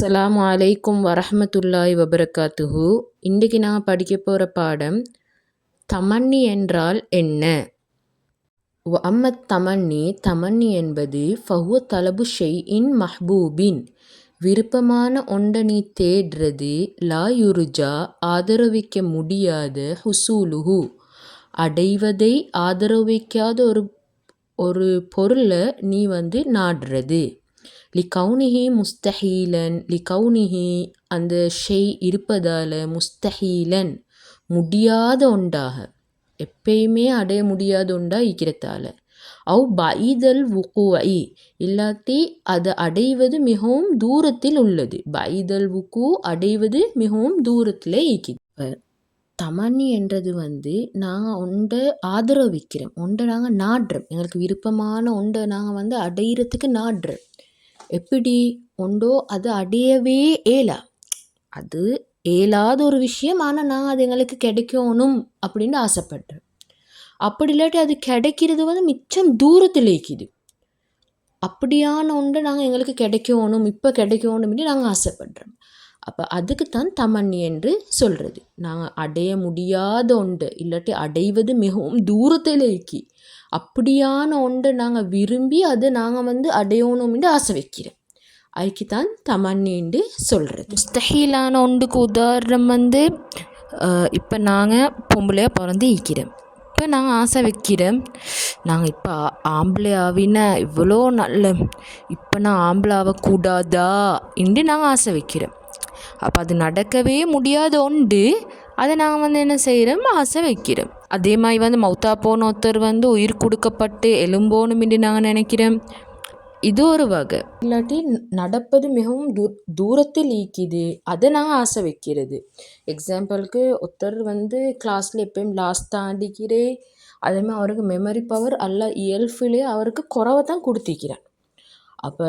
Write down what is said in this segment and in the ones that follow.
அஸ்ஸலாமு அலைக்கும் வரஹமத்துல்லாய் வபரகாத்துஹு. இன்றைக்கு நான் படிக்க போகிற பாடம் தமன்னி என்றால் என்ன? வ அம்மத் தமன்னி தமன்னி என்பது ஃபஹுவ தலபு ஷெய் இன் மஹ்பூபின். விருப்பமான ஒன்றை நீ தேடுறது லா யுருஜா ஆதரவிக்க முடியாத ஹுசூலுஹு. அடைவதை ஆதரவிக்காத ஒரு ஒரு பொருளை நீ வந்து நாடுறது. லிகௌனிஹி முஸ்தஹீலன் லிகவுனிஹி அந்த ஷெய் இருப்பதால் முஸ்தஹீலன் முடியாத ஒன்றாக எப்பயுமே அடைய முடியாத ஒன்றாக இருக்கிறதால. அவ் பைதல் வுக்குவை இல்லாட்டி அதை அடைவது மிகவும் தூரத்தில் உள்ளது. பைதல் வுக்கு அடைவது மிகவும் தூரத்தில் இருக்குது தமனி என்றது வந்து நாங்கள் ஒன்றை ஆதரவிக்கிறோம் ஒன்றை நாங்கள் நாடுறோம். எங்களுக்கு விருப்பமான ஒன்றை நாங்கள் வந்து அடையிறதுக்கு நாடுறோம். எப்படி உண்டோ? அது அடையவே ஏலா. அது ஏலாத ஒரு விஷயம் ஆனால் நாங்கள் அது எங்களுக்கு கிடைக்கணும் அப்படின்னு ஆசைப்படுறோம் அப்படி இல்லாட்டி அது கிடைக்கிறது வந்து மிச்சம் தூரத்தில் இருக்குது அப்படியான ஒன்று நாங்கள் எங்களுக்கு கிடைக்கணும் இப்போ கிடைக்கணும்னு நாங்கள் ஆசைப்படுறோம். அப்போ அதுக்கு தான் தமன்னி என்று சொல்கிறது நாங்கள் அடைய முடியாத ஒன்று இல்லாட்டி அடைவது மிகவும் தூரத்தில் இருக்கி அப்படியான ஒன்றை நாங்கள் விரும்பி அதை நாங்கள் வந்து அடையணும்னு ஆசை வைக்கிறோம். அதுக்கு தான் தமன்னின்னு சொல்கிறது முஸ்தஹீலான ஒன்றுக்கு உதாரணம் வந்து இப்போ நாங்கள் பொம்பளையாக பிறந்து ஈக்கிறோம் இப்போ நாங்கள் ஆசை வைக்கிறோம் நாங்கள் இப்போ ஆம்பளை ஆவினா இவ்வளோ நல்ல இப்போ நான் ஆம்பளை ஆகக்கூடாதா என்று நாங்கள் ஆசை வைக்கிறோம். அப்போ அது நடக்கவே முடியாத ஒன்று. அதை நாங்கள் வந்து என்ன செய்கிறோம் ஆசை வைக்கிறோம். அதே மாதிரி வந்து மௌத்தா போன ஒருத்தர் வந்து உயிர் கொடுக்கப்பட்டு எலும்போணுமென்று நாங்கள் நினைக்கிறோம். இது ஒரு வகை. இல்லாட்டி நடப்பது மிகவும் தூ தூரத்தில் ஈக்குது அதை நாங்கள் ஆசை வைக்கிறது. எக்ஸாம்பிளுக்கு ஒருத்தர் வந்து கிளாஸில் எப்பயும் லாஸ்ட் தாண்டிக்கிறே. அதேமாதிரி அவருக்கு மெமரி பவர் அல்ல இயல்பிலே அவருக்கு குறவை தான் கொடுத்திக்கிறேன் அப்போ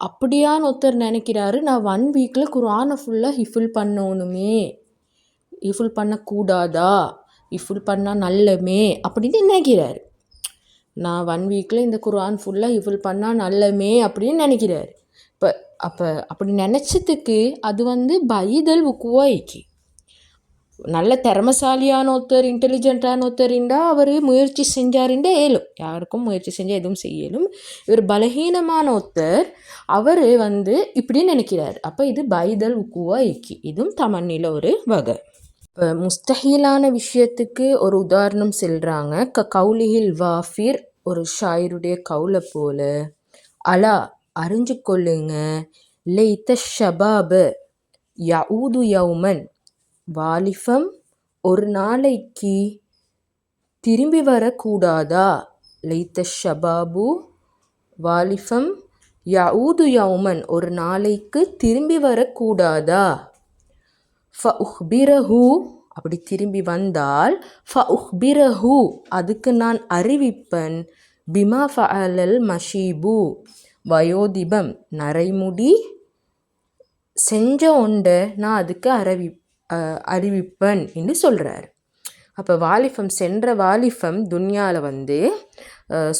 அப்படியான ஒருத்தர் நினைக்கிறாரு. நான் ஒன் வீக்கில் குரானை ஃபுல்லாக ஹிஃபுல் பண்ணணுமே. ஹிஃபுல் பண்ணக்கூடாதா? ஹிஃபுல் பண்ணால் நல்லமே அப்படின்னு நினைக்கிறாரு. நான் ஒன் வீக்கில் இந்த குரான் ஃபுல்லாக ஹிஃபுல் பண்ணால் நல்லமே அப்படின்னு நினைக்கிறாரு. இப்போ அப்போ அப்படி நினச்சதுக்கு அது வந்து பைதல் உக்குவாய்க்கு நல்ல திறமசாலியான ஒருத்தர் இன்டெலிஜென்ட்டான ஒருத்தர் இருந்தால் அவர் முயற்சி செஞ்சாருண்டே ஏலும் யாருக்கும் முயற்சி செஞ்சால் எதுவும் செய்யலும். இவர் பலகீனமான ஒருத்தர். அவர் வந்து இப்படி நினைக்கிறார். அப்போ இது பைதல் உக்குவா இக்கி. இதுவும் தமன்னியில் ஒரு வகை. இப்போ முஸ்தஹீலான விஷயத்துக்கு ஒரு உதாரணம் செல்கிறாங்க க கவுலிஹில் வாஃபிர் ஒரு ஷாயருடைய கவுலை போல. அலா அறிஞ்சு கொள்ளுங்க. லைத்த ஷபாபு யஊது யவுமன் வாலிபம் ஒரு நாளைக்கு திரும்பி வரக்கூடாதா? லைத்த ஷபாபு. வாலிபம் யஊது யௌமன் ஒரு நாளைக்கு திரும்பி வரக்கூடாதா? ஃப உஹ்பிரஹு அப்படி திரும்பி வந்தால் ஃப உஹ்பிரஹு அதுக்கு நான் அறிவிப்பன். பிமா ஃபஅலல் மஷீபு. வயோதிபம். நரைமுடி செஞ்ச ஒன்றை நான் அதுக்கு அறிவி அறிவிப்பன் என்று சொல்கிறார் அப்போ வாலிஃபம் சென்ற வாலிஃபம் துன்யாவில் வந்து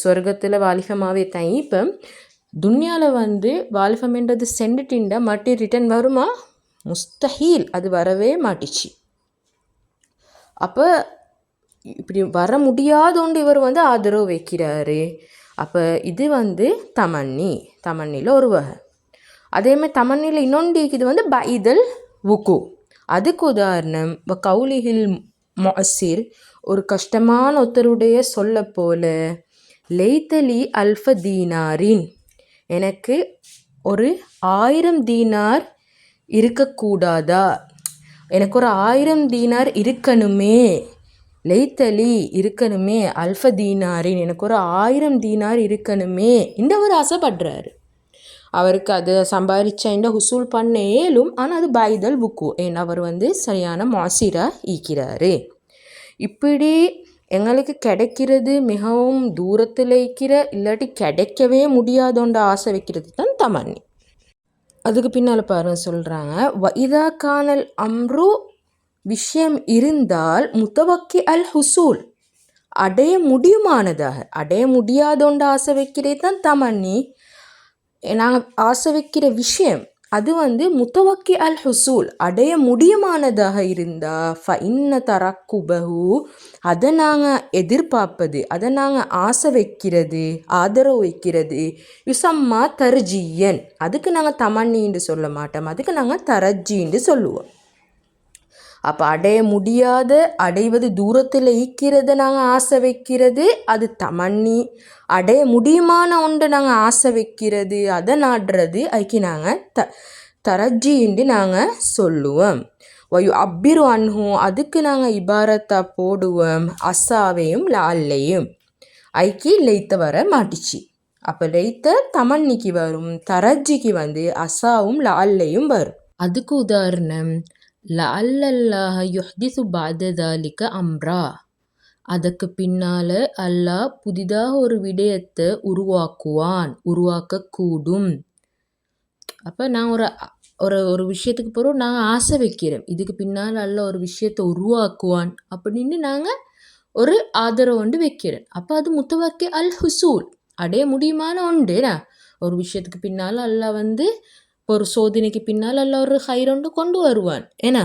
சொர்க்கத்தில் வாலிஃபமாகவே தான் இப்போ துன்யாவில் வந்து வாலிஃபம் என்றது சென்றுட்டின்டா மட்டி ரிட்டன் வருமா? முஸ்தஹீல் அது வரவே மாட்டிச்சு. அப்போ இப்படி வர முடியாதோண்டு இவர் வந்து ஆதரவு வைக்கிறாரு. அப்போ இது வந்து தமன்னி தமன்னியில் ஒரு வகை. அதேமாதிரி தமன்னியில் இன்னொன்று இது வந்து பைதல் வுக்கு. அதுக்கு உதாரணம் இப்போ கவுலிஹில் மொசிர் ஒரு கஷ்டமான ஒருத்தருடைய சொல்ல போல லெய்தலி அல்ஃப தீனாரின் எனக்கு ஒரு ஆயிரம் தீனார் இருக்கக்கூடாதா? எனக்கு ஒரு ஆயிரம் தீனார் இருக்கணுமே. லைத்தலி இருக்கணுமே அல்ஃப தீனாரின். எனக்கு ஒரு ஆயிரம் தீனார் இருக்கணுமே. இந்த அவர் ஆசைப்படுறாரு. அவருக்கு அது சம்பாதிச்ச இந்த ஹுசூல் பண்ண ஏலும் ஆனால் அது பைதல் புக்கு ஏன்? அவர் வந்து சரியான மாசிராக ஈக்கிறாரு. இப்படி எங்களுக்கு கிடைக்கிறது மிகவும் தூரத்தில் இருக்கிற இல்லாட்டி கிடைக்கவே முடியாதோண்ட ஆசை வைக்கிறது தான் தமன்னி. அதுக்கு பின்னால் பாருங்க சொல்கிறாங்க வைதா கானல் அம்ரு விஷயம் இருந்தால் முத்தவக்கி அல் ஹுசூல். அடைய முடியுமானதாக? அடைய முடியாதோண்ட ஆசை வைக்கிறே தான் தமன்னி. நாங்கள் ஆசை வைக்கிற விஷயம் அது வந்து முத்தவக்கி அல் ஹுசூல் அடைய முடியுமானதாக இருந்தால் ஃப இன்ன தரக்குபஹு அதை நாங்கள் எதிர்பார்ப்பது அதை நாங்கள் ஆசை வைக்கிறது ஆதரவு வைக்கிறது யுசம்மா தர்ஜியன். அதுக்கு நாங்கள் தமன்னின்னு சொல்ல மாட்டோம். அதுக்கு நாங்கள் தரஜின்னு சொல்லுவோம். அப்போ அடைய முடியாத அடைவது தூரத்தில் ஈக்கிறத நாங்கள் ஆசை வைக்கிறது அது தமன்னி. அடைய முடியுமான ஒன்று நாங்கள் ஆசை வைக்கிறது அதை நாடுறது அதுக்கு நாங்கள் த தரஜின்னு நாங்கள் சொல்லுவோம். வயு அப்பிரு அன்ஹும் அதுக்கு நாங்கள் இபாரத்தா போடுவோம் அசாவையும் லால்லையும். ஐக்கி லெய்த்த வர மாட்டிச்சு. அப்போ லெய்த்த தமன்னிக்கு வரும் தரஜிக்கு வந்து அசாவும் லால்லையும் வரும். அதுக்கு உதாரணம் லஅல்லல்லாஹ யுஹ்திசு பாததாலிக்க அம்ரா. அதற்கு பின்னால அல்லாஹ் புதிதாக ஒரு விடயத்தை உருவாக்குவான் உருவாக்கக்கூடும். அப்போ நான் ஒரு ஒரு ஒரு விஷயத்துக்கு போகிறோம் நாங்கள் ஆசை வைக்கிறோம் இதுக்கு பின்னால் அல்ல ஒரு விஷயத்தை உருவாக்குவான் அப்படின்னு நாங்கள் ஒரு ஆதரவு வந்து வைக்கிறேன். அப்போ அது முத்தவாக்கி அல் ஹுசூல் அடைய முடியுமான ஒன்றுனா ஒரு விஷயத்துக்கு பின்னால் அல்லாஹ் வந்து ஒரு சோதனைக்கு பின்னால் அல்லாஹ் ஒரு ஹைரொண்டு கொண்டு வருவான். ஏன்னா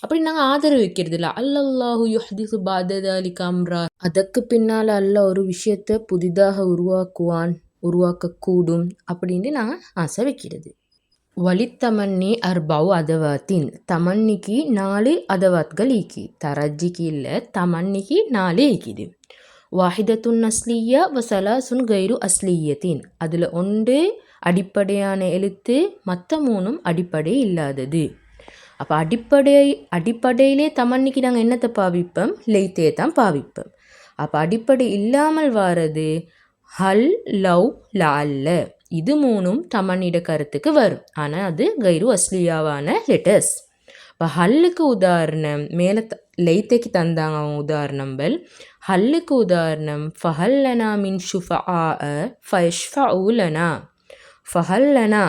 அப்படி நாங்கள் ஆதரவு வைக்கிறது இல்லை அல்லல்லாஹு யுஹதிசு பாதத அலி காம்ரா அதற்கு பின்னால் அல்லாஹ் ஒரு விஷயத்தை புதிதாக உருவாக்குவான் உருவாக்கக்கூடும் அப்படின்னு நாங்கள் ஆசை வைக்கிறது. வலித்தமன்னி அர்பாவு அதவாத்தின். தமன்னிக்கு நாலு அதவாத்கள் ஈக்கி. தரஜிக்கு இல்லை தமன்னிக்கு நாலு ஈக்கிது. வாஹிதத்துன் அஸ்லியா வசலாசுன் கைரு அஸ்லியத்தின். அதில் ஒன்று அடிப்படையான எழுத்து மற்ற மூணும் அடிப்படை இல்லாதது. அப்போ அடிப்படை அடிப்படையிலே தமன்னிக்கு நாங்கள் என்னத்தை பாவிப்போம்? லெய்த்தே தான் பாவிப்போம். அப்போ அடிப்படை இல்லாமல் வாரது ஹல் லவ் லால்ல. இது மூணும் தமன்னிட கருத்துக்கு வரும். ஆனால் அது கைரு அஸ்லியாவான லெட்டர்ஸ் இப்போ ஹல்லுக்கு உதாரணம் மேலே த லைத்தைக்கு தந்தாங்க அவன் உதாரணங்கள் ஹல்லுக்கு உதாரணம் ஃபஹல்லனா மின் ஷுஃபா ஃபஷ்ஃபா ஊலனா ஃபஹல்லனா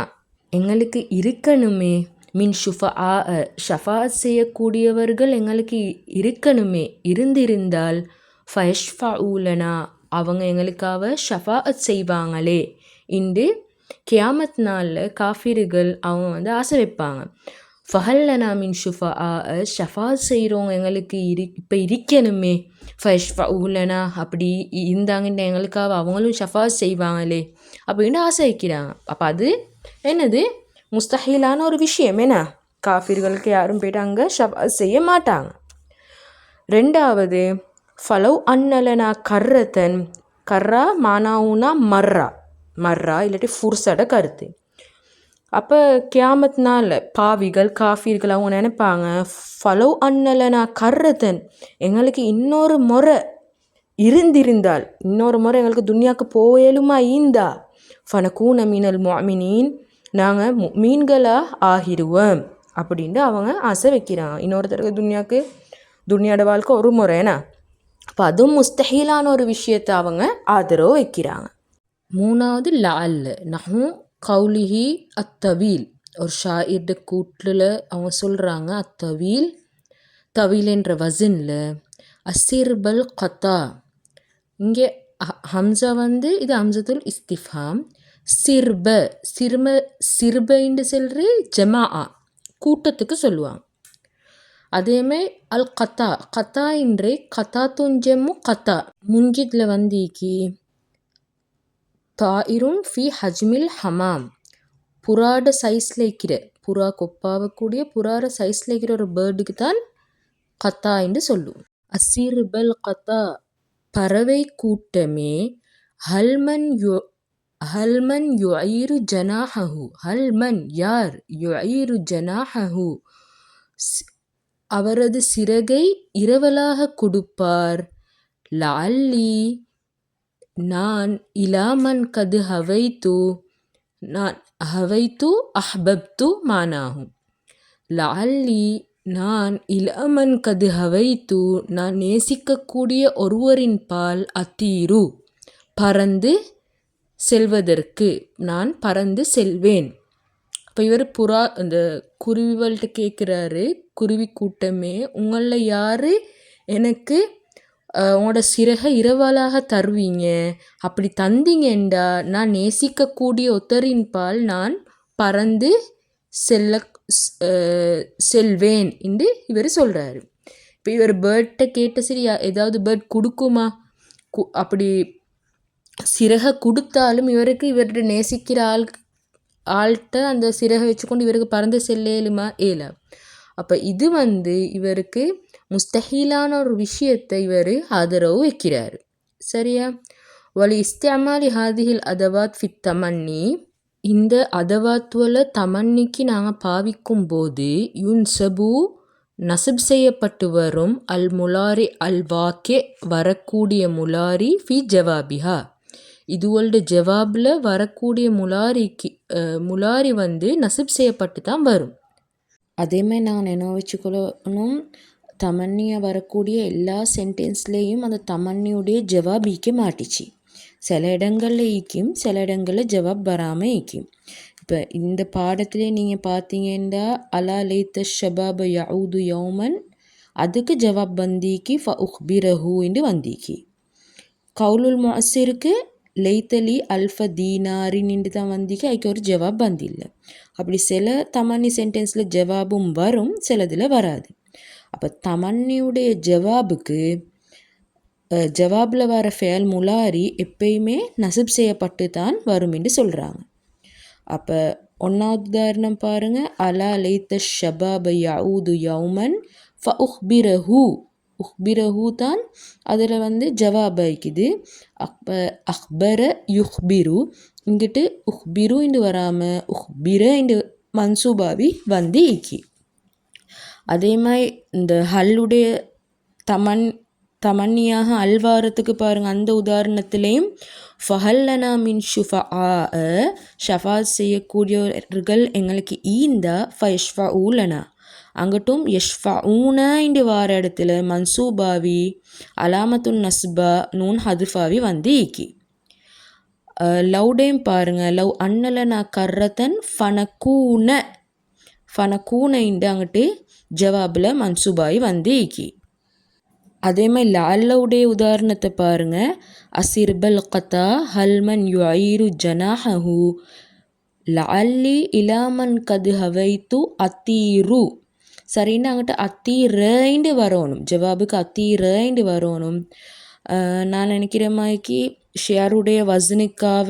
எங்களுக்கு இருக்கணுமே. மின் ஷுஃபா ஷஃபாத் செய்யக்கூடியவர்கள் எங்களுக்கு இருக்கணுமே. இருந்திருந்தால் ஃபயஷ்ஃபா ஊலனா அவங்க எங்களுக்காக ஷஃபாத் செய்வாங்களே. இன்று கியாமத் நாளில் காஃபிர்கள் அவங்க வந்து ஆசை வைப்பாங்க. ஃபஹல்லனா மின் ஷுஃபா ஷஃபாத் செய்கிறவங்க எங்களுக்கு இரு இப்போ இருக்கணுமே. ஃபஷ்ஃபா ஊலனா அப்படி இருந்தாங்கன்னு எங்களுக்காக அவங்களும் ஷஃபாத் செய்வாங்களே அப்படின்னு ஆசைக்கிறாங்க. அப்போ அது என்னது? முஸ்தஹிலான ஒரு விஷயம் என்ன? காஃபிர்களுக்கு யாரும் போய்ட்டு அங்கே ஷஃபா செய்ய மாட்டாங்க. ரெண்டாவது ஃபலவ் அன்னலனா கர்ரத்தன் கர்ரா மானாவுனா மர்ரா. மர்ரா இல்லாட்டி ஃபுர்சட கருத்து. அப்போ கியாமத் பாவிகள் காஃபீர்கள் அவங்க நினைப்பாங்க ஃபலோ அன்னலை நான் கர்றதன் எங்களுக்கு இன்னொரு முறை இருந்திருந்தால் இன்னொரு முறை எங்களுக்கு துன்யாவுக்கு போயலுமா ஈந்தா? ஃபனக்கூன மீனல் மொமினின் நாங்கள் மீன்களாக ஆகிடுவோம் அப்படின்ட்டு அவங்க ஆசை வைக்கிறாங்க. இன்னொருத்தருக்கு துன்யாவுக்கு துன்யாட வாழ்க்கை ஒரு முறைனா அப்போ அதுவும் முஸ்தஹீலான ஒரு விஷயத்தை அவங்க ஆதரவு வைக்கிறாங்க. மூணாவது லால் நஹும் கவுலிஹி அத்தவீல். ஒரு ஷாயிர்ட கூட்டில் அவங்க சொல்கிறாங்க அத்தவீல் தவீல் என்ற வசனில் அசிர்பல் கத்தா. இங்கே ஹம்சா வந்து இது ஹம்சத்துல் இஸ்திஃபாம். சிர்ப சிறும சிறுபைன்னு சொல்கிற ஜமா கூட்டத்துக்கு சொல்லுவாங்க. அதேமாரி அல் கத்தா கத்தா இன்றே கத்தா துஞ்சமும் கத்தா. முஞ்சித்தில் வந்தீக்கி தாயிரும் ஃபி ஹஜ்மில் ஹமாம். புறாட சைஸில் இருக்கிற புறா கொப்பாவக்கூடிய புறாட சைஸில் இருக்கிற ஒரு பேர்டுக்கு தான் கத்தா என்று சொல்லுவோம் அசிர்பல் கத்தா பறவை கூட்டமே ஹல்மன் யு ஹல்மன் யுஐரு ஜனாஹு ஹல்மன் யார் யுஐரு ஜனாஹு அவரது சிறகை இரவலாக கொடுப்பார். லால்லி நான் இலாமன் கது ஹவைத்து நான் ஹவைத்து அஹ்பப்து மானாகும் லால்லி நான் இலாமன் கது ஹவைத்து நான் நேசிக்கக்கூடிய ஒருவரின் பால் அத்தீரு. பறந்து செல்வதற்கு நான் பறந்து செல்வேன். இப்போ இவர் புறா அந்த குருவிகள்கிட்ட கேட்குறாரு குருவி கூட்டமே உங்களில் யார் எனக்கு உங்களோட சிறகை இரவலாக தருவீங்க. அப்படி தந்தீங்கண்டா நான் நேசிக்கக்கூடிய ஒத்தரின் பால் நான் பறந்து செல்ல செல்வேன் என்று இவர் சொல்கிறாரு இப்போ இவர் பேர்ட்ட கேட்ட சரி ஏதாவது பேர்ட் கொடுக்குமா? கு அப்படி சிறகை கொடுத்தாலும் இவருக்கு இவர்கிட்ட நேசிக்கிற ஆள் ஆள்கிட்ட அந்த சிறகை வச்சுக்கொண்டு இவருக்கு பறந்து செல்லேலுமா? ஏலா. அப்போ இது வந்து இவருக்கு முஸ்தஹீலான ஒரு விஷயத்தை இவர் ஆதரவு வைக்கிறார். சரியா? வலி இஸ்தமாலி ஹாதிஹில் அதவாத் ஃபி தமன்னி. இந்த அதவாத்துவில் தமன்னிக்கு நாங்கள் பாவிக்கும் போது யுன்சபு நசப் செய்யப்பட்டு வரும் அல் முலாரி அல் வாக்கே வரக்கூடிய முலாரி ஃபி ஜவாபிஹா. இதுவோட ஜவாபில் வரக்கூடிய முலாரிக்கு முலாரி வந்து நசப் செய்யப்பட்டு தான் வரும். அதேமாதிரி நாங்கள் நினைவு வச்சுக்கொள்ளணும் தமன்னியாக வரக்கூடிய எல்லா சென்டென்ஸ்லேயும் அந்த தமன்னியுடைய ஜவாப் ஈக்க மாட்டிச்சு. சில இடங்களில் ஈக்கும் சில இடங்களில் ஜவாப் வராமல் ஈக்கும் இப்போ இந்த பாடத்திலே நீங்கள் பார்த்தீங்கன்னா அலா லைத்த ஷபாப யவுது யௌமன்? அதுக்கு ஜவாப் வந்தீக்கி ஃப உஹ்பிரஹூன்னு வந்தீக்கி. கவுலுல் முஅசிருக்கு லைத்தலி அல்ஃப நின்று தான் வந்திக்கு அதுக்கு ஒரு ஜவாப் வந்தில்ல. அப்படி சில தமன்னி சென்டென்ஸில் ஜவாபும் வரும் சிலதில் வராது. அப்போ தமன்னியுடைய ஜவாபுக்கு ஜவாபில் வர ஃபேல் முலாரி எப்பயுமே நசப் செய்யப்பட்டு தான் வரும் என்று சொல்கிறாங்க அப்போ ஒன்றாவது உதாரணம் பாருங்கள் அலா லைத்த ஷபாப யவுது யவுமன் ஃப உஹ்பிரஹூ உஹ்பிரஹூ தான் அதில் வந்து ஜவாப் ஆயிக்குது அப்போ அஹ்பர யுஹ்பிரு. இங்கிட்டு உஹ்பிரு என்று வராமல் உஹ்பிர என்று மன்சூபாவி வந்து இக்கி அதே மாதிரி இந்த ஹல்லுடைய தமன் தமன்னியாக அல்வாரத்துக்கு பாருங்கள் அந்த உதாரணத்திலையும் ஃபஹல்லனா மின் ஷுஃபா ஷஃபா செய்யக்கூடியவர்கள் எங்களுக்கு ஈந்தா ஃபஷ்ஃபா ஊலனா அங்கட்டும் யஷ்ஃபா. ஊனா இண்டு வார இடத்துல மன்சூபாவி அலாமத்துன் நஸ்பா நூன் ஹதுஃபாவி வந்து ஈக்கி. லவ்டையும் பாருங்கள் லவ் அண்ணல நான் கர்றத்தன் ஃபனக்கூன. ஃபனக்கூனைண்டு அங்கிட்டு ஜவாபில் மன்சூபாய் வந்து இக்கி அதே மாதிரி லால்லவுடைய உதாரணத்தை பாருங்கள் அசிர்பல் கத்தா ஹல்மன் யுஐரு ஜனாஹூ லாலி இலாமன் கது ஹவைத்து அத்தீரு. சரின்னு அங்கிட்ட அத்தீரேண்டு வரணும். ஜவாபுக்கு அத்தீரேண்டு வரணும். நான் நினைக்கிற மாதிரிக்கு ஷேருடைய வசனுக்காக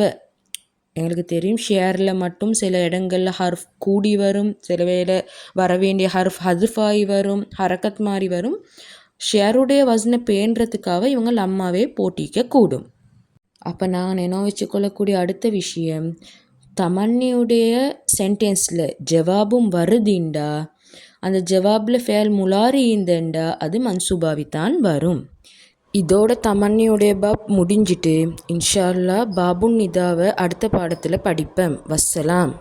எங்களுக்கு தெரியும் ஷேரில் மட்டும் சில இடங்களில் ஹர்ஃப் கூடி வரும். சில வேலை வர வேண்டிய ஹர்ஃப் ஹதுஃபாய் வரும் ஹரக்கத் மாதிரி வரும். ஷேருடைய வசனை பேன்றதுக்காக இவங்க லம்மாவே போட்டிக்க கூடும் அப்போ நான் நினைவு வச்சுக்கொள்ளக்கூடிய அடுத்த விஷயம் தமன்னியுடைய சென்டென்ஸில் ஜவாபும் வருதுண்டா? அந்த ஜவாபில் ஃபேல் முலாரி இருந்தண்டா அது மன்சூபாவித்தான் வரும். இதோட தமன்னியுடைய பாப் முடிஞ்சிட்டு இன்ஷால்லா பாபுன் நிதாவை அடுத்த பாடத்தில் படிப்பேன். வஸ்ஸலாம்.